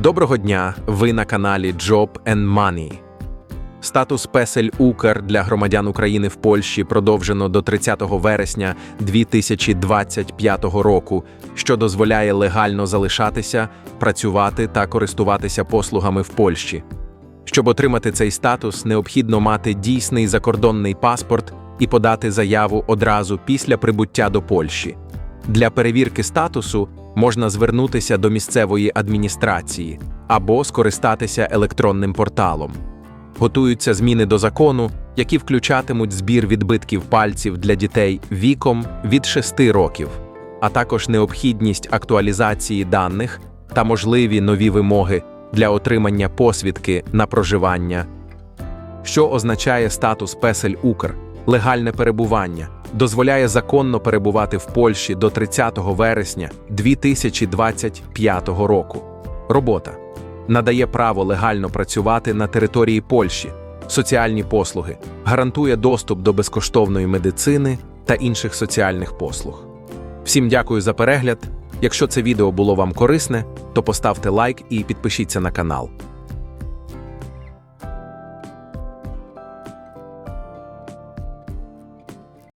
Доброго дня! Ви на каналі Job and Money. Статус Песель Укр для громадян України в Польщі продовжено до 30 вересня 2025 року, що дозволяє легально залишатися, працювати та користуватися послугами в Польщі. Щоб отримати цей статус, необхідно мати дійсний закордонний паспорт і подати заяву одразу після прибуття до Польщі. Для перевірки статусу можна звернутися до місцевої адміністрації або скористатися електронним порталом. Готуються зміни до закону, які включатимуть збір відбитків пальців для дітей віком від 6 років, а також необхідність актуалізації даних та можливі нові вимоги для отримання посвідки на проживання що означає статус Песель Укр легальне перебування, дозволяє законно перебувати в Польщі до 30 вересня 2025 року. Робота надає право легально працювати на території Польщі, соціальні послуги, гарантує доступ до безкоштовної медицини та інших соціальних послуг. Всім дякую за перегляд. Якщо це відео було вам корисне, то поставте лайк і підпишіться на канал.